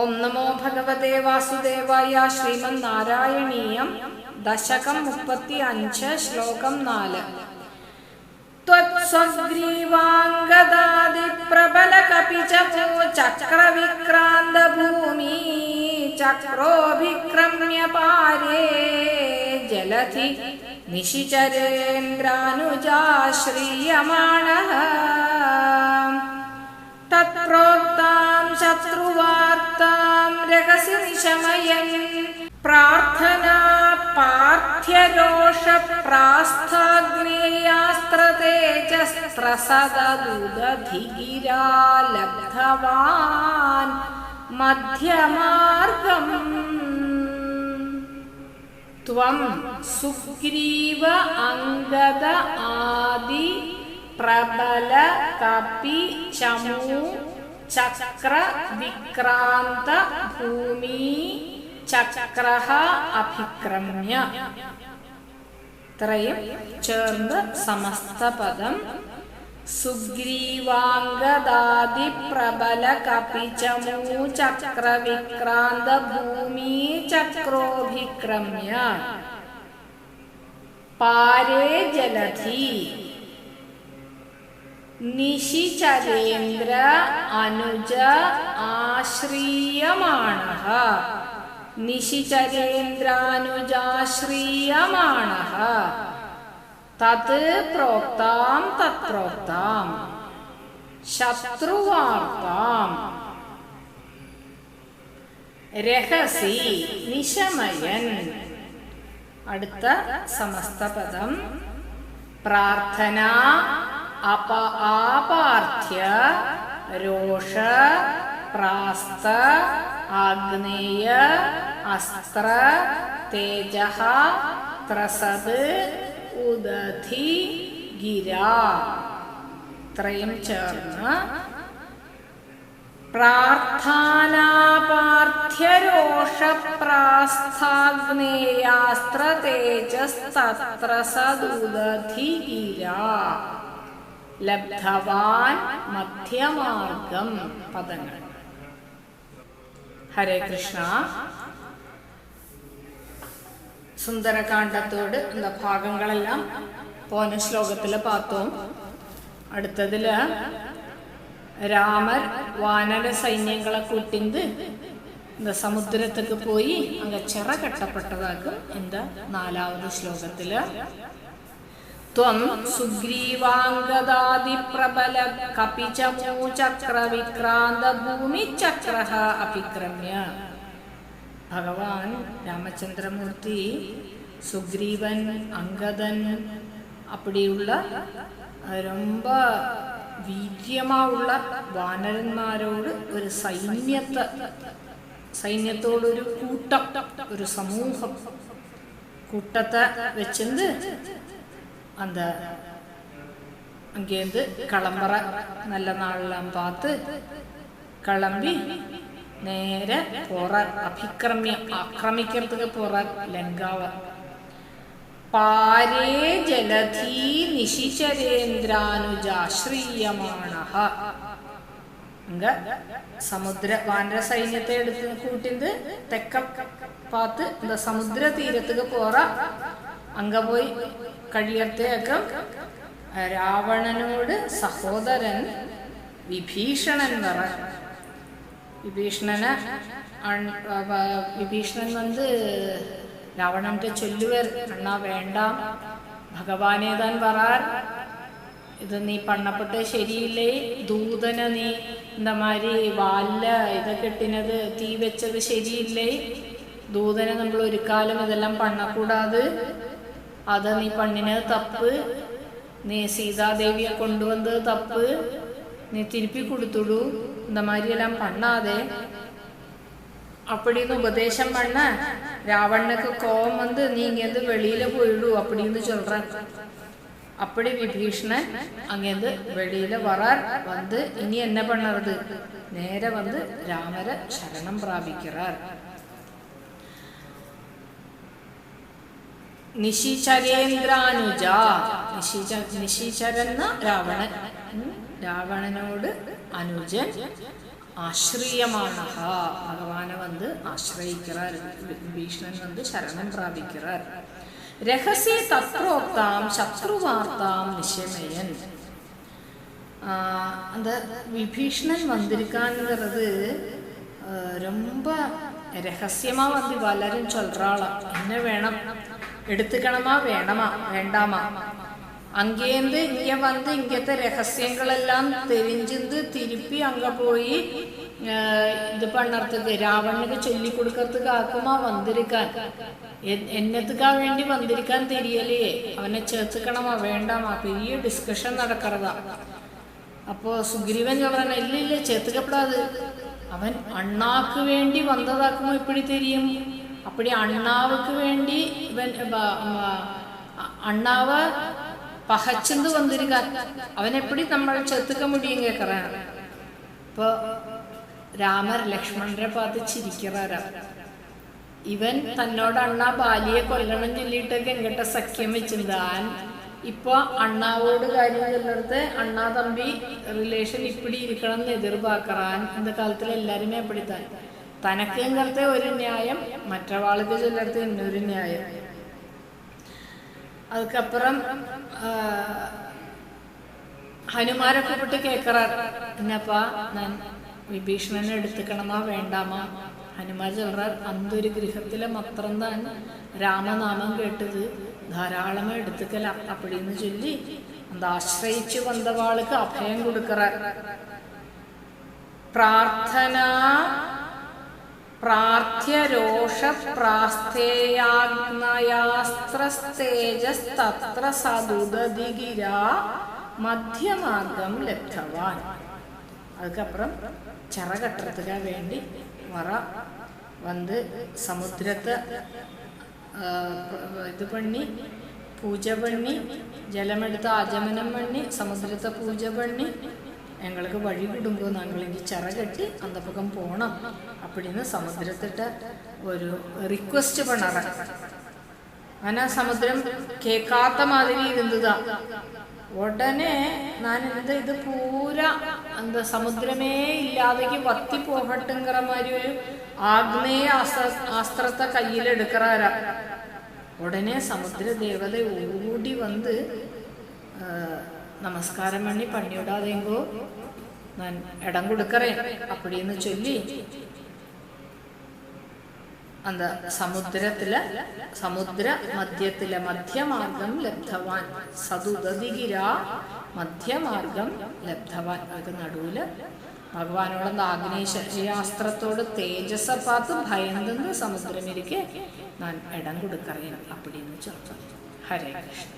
ഓം നമോ ഭഗവതേ വാസുദേവായ ശ്രീമന്നാരായണീയം ദശകം മുപ്പത്തി അഞ്ച് ശ്ലോകം നാല് त्वत्स्वग्रीवाङ्गदादिप्रबलकपिचपो चक्रविक्रान्तभूमि चक्रोऽभिक्रम्य पारे जलधि निशिचरेन्द्रानुजाश्रीयमाणः तत्प्रोक्तां शत्रुवार्तां रहसि निशमयन् प्रार्थना पार्थ्यरोषप्रास्थाग्नेयास्त्रतेजस्त्रसददुदधिगिरा लब्धवान् मध्यमार्गम् त्वं सुग्रीव अङ्गद आदि പ്രബല കപി ചമു ചക്ര വിക്രാന്ത ഭൂമി ചക്ര അഭിക്രമ്യ. ഇത്രയും ചേർന്ന് സമസ്ത പദം. സുഗ്രീവാംഗദാതി പ്രബല കപിചമൂ ചക്രവിക്രാന്ത ഭൂമി ചക്രോഭിക്രമ്യ. പാരേ ജലധി. നിശിചരേന്ദ്ര അനുജ ആശ്രീയമാണഃ നിശിചരേന്ദ്രാനുജാശ്രീയമാണഃ തത് പ്രോക്താം തത്രോക്താം. ശത്രുവാർത്താം. രഹസി നിശമയൻ. അടുത്ത സമസ്ത പദം പ്രാർത്ഥന അപ ആപാർത്ഥ്യ രോഷ പ്രാസ്ത ആഗ്നേയ അസ്ത്ര തേജ ത്രസത് ഉദധി ഗിര. ഇത്രയും ചേർന്ന് പ്രാർത്ഥാനാപാർത്ഥ്യരോഷപ്രാസ്ഥാഗ്നേയാസ്ത്രതേജസ്തത്ര സദുദധിഗിര ലബ്ധവാൻ മധ്യമാർഗം പദങ്ങൾ ഹരേ കൃഷ്ണ സുന്ദരകാന്ഡത്തോട് இந்த ഭാഗങ്ങളെല്ലാം പോന ശ്ലോകത്തില് பார்த்தோம் அடுத்ததுல ராமர் வானர சைன்யங்களை கூட்டிந்து இந்த சமுத்திரத்துக்கு போய் அங்க சிற கட்டப்பட்டதாகும் இந்த நாலாவது ஸ்லோகத்துல त्वं सुग्रीवाङ्गदादिप्रबल कपिचमूचक्रविक्रान्तभूमिचक्रः അഭിക്രമ്യ. ഭഗവാൻ രാമചന്ദ്രമൂർത്തി സുഗ്രീവൻ അങ്കദൻ അപ്പടിയുള്ള ரொம்ப വീര്യമാവുള്ള വാനരന്മാരോട് ഒരു സൈന്യത്തെ സൈന്യത്തോടൊരു കൂട്ടം ഒരു സമൂഹം. കൂട്ടത്തെ വെച്ചെന്ത്? அந்த அங்கேருந்து கிளம்புற നല്ല நாளெல்லாம் பார்த்து കളമ്പി നേരെ പുറ അഭിക്രമ്യ ആക്രമിക്കരുത് പുറ ലങ്കാവ പാരേ ജലധീ നിശിചരേന്ദ്രാനുജാശ്രീയമാണ സമുദ്ര വാനര സൈന്യത്തെ എടുത്ത് കൂട്ടിന്റെ തെക്ക പാത്ത് എന്താ സമുദ്ര തീരത്തുക പോറ போற அங்க போய் കഴിയത്തേക്കം രാവണനോട് സഹോദരൻ വിഭീഷണൻ പറ വിഭീഷണന് വിഭീഷണൻ വന്ന് രാവണന്റെ ചൊല്ലുവർ അണ്ണാ വേണ്ടാം ഭഗവാനെ താൻ പറയാർ ഇത് നീ പണ്ണപ്പെട്ട് ശരിയില്ലേ ദൂതന നീ இந்த மாதிரி വാല്ല ഇതൊക്കെ ഇട്ടിനത് തീ വെച്ചത് ശരിയില്ലേ ദൂതനെ നമ്മൾ ഒരു കാലം ഇതെല്ലാം പണ്ണക്കൂടാതെ അത് നീ പണ്ണിനത് തപ്പ് നീ സീതാദേവിയെ കൊണ്ടുവന്നത് തപ്പ് നീ തിരുപ്പി കൊടുത്തുടൂ இந்த மாதிரி எல்லாம் பண்ணாதே அப்படின்னு உபதேசம் பண்ண ராவணனுக்கு கோபம் வந்து நீ இங்கேருந்து வெளியில போயிடு அப்படின்னு சொல்றான் அப்படி விபீஷணன் அங்கேருந்து வெளியில வரார் வந்து இனி என்ன பண்ணுறது நேர வந்து ராமரை சரணம் பிராபிக்கிறார் നിശിചരേന്ദ്രാനുജ. നിശിച നിശിചരെന്ന രാവണൻ. രാവണനോട് അനുജൻ ആശ്രയമാണ ഭഗവാനെ വന്ന് ആശ്രയിക്കിറാർ ഭീഷണൻ വന്ന് ശരണം പ്രാപിക്കിറാർ രഹസ്യ തത്രോക്താം ശത്രുവാർത്താം നിശമയൻ. അത് വിഭീഷണൻ வந்திருக்கான்ங்கிறது ரொம்ப ரகசியமாக வந்து பலரும் சொல்கிறாளாம் വേണം. എടുത്തുക്കണമാ വേണമാ വേണ്ടാമാ. അങ്കേന്ത് ഇങ്ങ വന്ന് ഇങ്ങത്തെ രഹസ്യങ്ങളെല്ലാം തെരിഞ്ചിന്ത് തിരുപ്പി അങ്ങ പോയി ഇത് പണ്ണർത്തക്ക് രാവണന് ചൊല്ലിക്കൊടുക്കത്ത് കാക്കുമാ വന്നിരിക്കാൻ. എന്നത്തുക്കാ വേണ്ടി വന്നിരിക്കാൻ തിരിയലേ? അവനെ ചേർത്തുക്കണമാ വേണ്ടാമാ പെരിയ ഡിസ്കഷൻ നടക്കറതാ. അപ്പോ സുഗ്രീവൻ പറഞ്ഞ ഇല്ല ഇല്ല ചേർത്തുക്കപ്പെടാത്. അവൻ അണ്ണാക്ക് വേണ്ടി വന്നതാക്കുമോ ഇപ്പഴി തിരിയും? അപ്പടി അണ്ണാവുക്ക് വേണ്ടി ഇവൻ അണ്ണാവ പഹച്ചെന്ത് വന്നിരിക്ക. അവനെപ്പടി നമ്മൾ ചെത്തുക്ക മുടിയും കേക്കറാണ് ഇപ്പോ രാമർ ലക്ഷ്മണരെ പാത്ത് ചിരിക്കറാരാ. ഇവൻ തന്നോട് അണ്ണ ബാലിയെ കൊല്ലണം ചൊല്ലിയിട്ടൊക്കെ എങ്ങട്ട സഖ്യം വെച്ചിരുന്നാൻ ഇപ്പൊ അണ്ണാവോട് കാര്യം ചെല്ലിടത്ത് അണ്ണാ തമ്പി റിലേഷൻ ഇപ്പിടി ഇരിക്കണം എന്ന് എതിർപ്പാക്കറാൻ ഇന്ന കാലത്തിൽ എല്ലാരുമേ എപ്പിടിത്താൻ തനക്ക് തനക്കെങ്കിലത്തെ ഒരു ന്യായം മറ്റൊരാൾക്ക് ചിലടത്ത് ഇന്നൊരു ന്യായം. അതുക്കപ്പുറം ഹനുമാരെ പൊട്ടി കേക്കറാ എന്നപ്പാ ഞാൻ വിഭീഷണനെ എടുത്തുക്കണമാ വേണ്ടാമോ. ഹനുമാൻ ചൊല്ലാർ അന്തൊരു ഗൃഹത്തിലെ മാത്രം താൻ രാമനാമം കേട്ടത്. ധാരാളം എടുത്തുക്കല. അപ്പടിന്ന് ചൊല്ലി അത് ആശ്രയിച്ചു വന്നവാൾക്ക് അഭയം കൊടുക്കറ പ്രാർത്ഥന പ്രാർത്ഥ്യരോഷ പ്രാസ്ഥേയാഗ്നയാസ്ത്രസ്തേജസ്തത്ര സതുദതിഗിര മധ്യമാർഗം ലബ്ധവാൻ அதுக்கப்புறம் சிற கட்டுறதுக்காக வேண்டி வர வந்து சமுத்திரத்தை ஆஹ், இது பண்ணி பூஜை பண்ணி ஜலமெடுத்து ஆஜமனம் பண்ணி சமுத்திரத்தை பூஜை பண்ணி ഞങ്ങൾക്ക് வழி കൊടുങ്കോ ഞങ്ങളെങ്കിൽ ചിറ കെട്ടി பக்கம் പോകണം அப்படின்னு സമുദ്രത്തിട്ട് ഒരു റിക്വസ്റ്റ് പണറ അങ്ങനെ സമുദ്രം കേൾക്കാത്ത മാതിരി ഇരുന്നതാ. ഉടനെ ഞാൻ എന്താ ഇത് പൂരാ എന്താ സമുദ്രമേ ഇല്ലാതെക്ക് വത്തി പോകട്ടുങ്കിറ മാതിരി ഒരു ആഗ്നേയ ആസ്ത്രത്തെ അസ്ത്രത്തെ കയ്യിലെടുക്കറാരാ ഉടനെ സമുദ്രദേവത ഓടി വന്ന് നമസ്കാരം വേണ്ടി പണിയിടാതെങ്കോ ഞാൻ ഇടം കൊടുക്കറേ അപ്പടിയെന്ന് ചൊല്ലി. എന്താ സമുദ്രത്തിലെ സമുദ്ര മധ്യത്തിലെ മധ്യമാർഗം ലബ്ധവാൻ. സതുഗതികിര മധ്യമാർഗം ലബ്ധവാൻ. അത് നടുവിൽ ഭഗവാനോട് ആഗ്നേശ ശാസ്ത്രത്തോട് തേജസ് പാത്ത് ഭയന്തെന്ന് സമുദ്രമിരിക്കെ ഞാൻ ഇടം കൊടുക്കറിയണം അപ്പടിയെന്ന് ചോദിച്ചു ഹരേ കൃഷ്ണ.